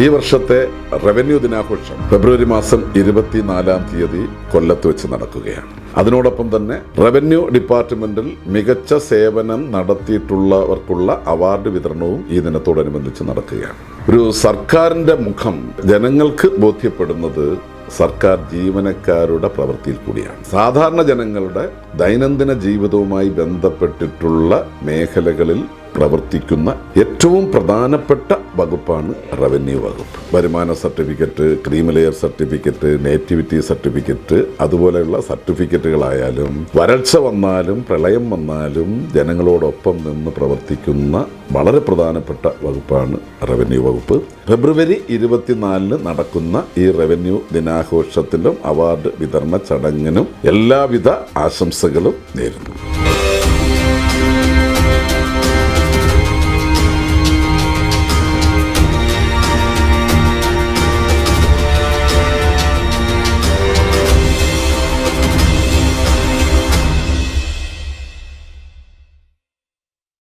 ഈ വർഷത്തെ റവന്യൂ ദിനാഘോഷം ഫെബ്രുവരി മാസം ഇരുപത്തിനാലാം തീയതി കൊല്ലത്ത് വെച്ച് നടക്കുകയാണ്. അതിനോടൊപ്പം തന്നെ റവന്യൂ ഡിപ്പാർട്ട്മെന്റിൽ മികച്ച സേവനം നടത്തിയിട്ടുള്ളവർക്കുള്ള അവാർഡ് വിതരണവും ഈ ദിനത്തോടനുബന്ധിച്ച് നടക്കുകയാണ്. ഒരു സർക്കാരിന്റെ മുഖം ജനങ്ങൾക്ക് ബോധ്യപ്പെടുന്നത് സർക്കാർ ജീവനക്കാരുടെ പ്രവൃത്തിയിൽ കൂടിയാണ്. സാധാരണ ജനങ്ങളുടെ ദൈനംദിന ജീവിതവുമായി ബന്ധപ്പെട്ടിട്ടുള്ള മേഖലകളിൽ പ്രവർത്തിക്കുന്ന ഏറ്റവും പ്രധാനപ്പെട്ട വകുപ്പാണ് റവന്യൂ വകുപ്പ്. വരുമാന certificate creamy layer certificate nativity certificate അതുപോലെയുള്ള സർട്ടിഫിക്കറ്റുകളായാലും വരൾച്ച വന്നാലും പ്രളയം വന്നാലും ജനങ്ങളോടൊപ്പം നിന്ന് പ്രവർത്തിക്കുന്ന വളരെ പ്രധാനപ്പെട്ട വകുപ്പാണ് റവന്യൂ വകുപ്പ്. ഫെബ്രുവരി ഇരുപത്തിനാലിന് നടക്കുന്ന ഈ റവന്യൂ ദിനാഘോഷത്തിലും അവാർഡ് വിതരണ ചടങ്ങിനും എല്ലാവിധ ആശംസകളും നേരുന്നു.